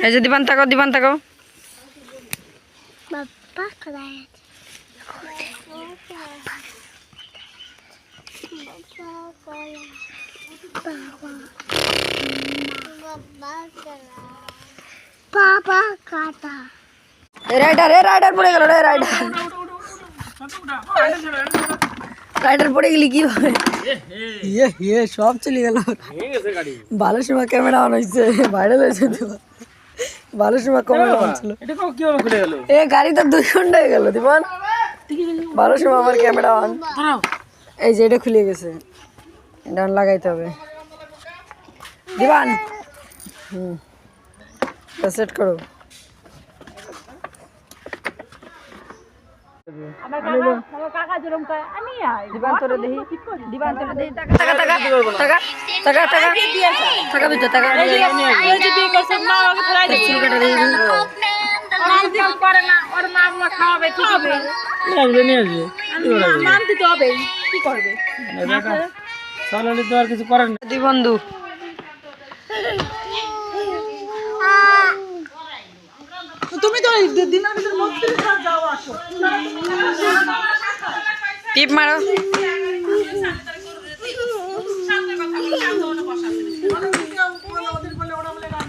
এই যে দিবান তাকাও দিবান তাকাও বাবা কোথায় বাবা কাটা এ রাইডার এ রাইডার পড়ে গেল রে রাইডার রাইডার পড়ে গেলি কি হবে ইয়ে ইয়ে সব চলে গেল। ভালো সময় ক্যামেরা অন হয়েছে ভাইরাল হয়েছে তো। ভালো সময় ক্যামেরা অন ছিল। এটা কীভাবে খুলে গেল? এ গাড়ি তো দুই ঘণ্টা হয়ে গেল দিবান ভালো সময় আমার ক্যামেরা অন এই যে এটা খুলে গেছে। এটা লাগাইতে হবে। দিবান হুম। সেট করো। দিবান তোরে দেহি দিবান তোরে দেহি। টাকা টাকা টাকা টাকা টাকা টাকা টাকা ভিতর টাকা চুল কাটা দেহি। নিয়ে আসবে নিয়ে আসবে। কি করবে? চালালে তো আর কিছু করার নেই। দি বন্ধু তুমি তো দিনের ভিতর ปิ๊บมาแล้ว